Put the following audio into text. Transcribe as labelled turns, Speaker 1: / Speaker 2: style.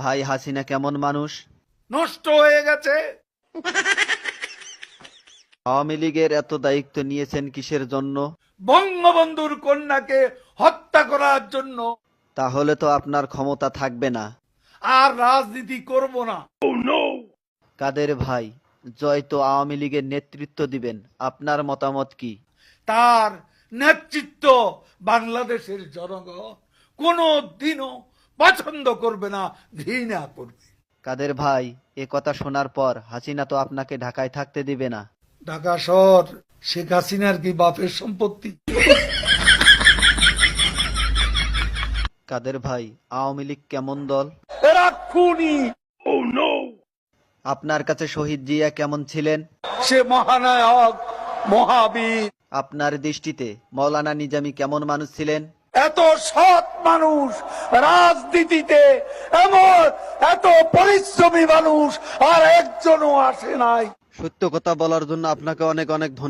Speaker 1: ভাই হাসিনা কেমন মানুষ?
Speaker 2: নষ্ট হয়ে গেছে।
Speaker 1: আওয়ামী লীগের এত দায়িত্ব নিয়েছেন কিসের জন্য?
Speaker 2: বঙ্গবন্ধুর কন্যাকে হত্যা করার জন্য।
Speaker 1: তাহলে তো আপনার ক্ষমতা থাকবে না।
Speaker 2: আর রাজনীতি করব না।
Speaker 1: কাদের ভাই? জয় তো আওয়ামী লীগের নেতৃত্ব দিবেন। আপনার মতামত কি?
Speaker 2: তার নেতৃত্ব বাংলাদেশের জনগণ কোনো দিনও পছন্দ করবে না ঘৃণা করবে।
Speaker 1: কাদের ভাই এ কথা শোনার পর হাসিনা তো আপনাকে ঢাকায় থাকতে দিবে না।
Speaker 2: ঢাকা শহর শেখ হাসিনার কি বাপের সম্পত্তি?
Speaker 1: কাদের ভাই আওয়ামী লীগ কেমন দল?
Speaker 2: এরা খুনি।
Speaker 1: আপনার কাছে শহীদ জিয়া কেমন ছিলেন?
Speaker 2: সে মহানায়ক মহাবীর।
Speaker 1: আপনার দৃষ্টিতে মৌলানা নিজামী কেমন মানুষ ছিলেন?
Speaker 2: এত সৎ মানুষ রাজনীতিতে, এমন এত পরিশ্রমী মানুষ আর একজনও আসে নাই।
Speaker 1: সত্য কথা বলার জন্য আপনাকে অনেক অনেক ধন্যবাদ।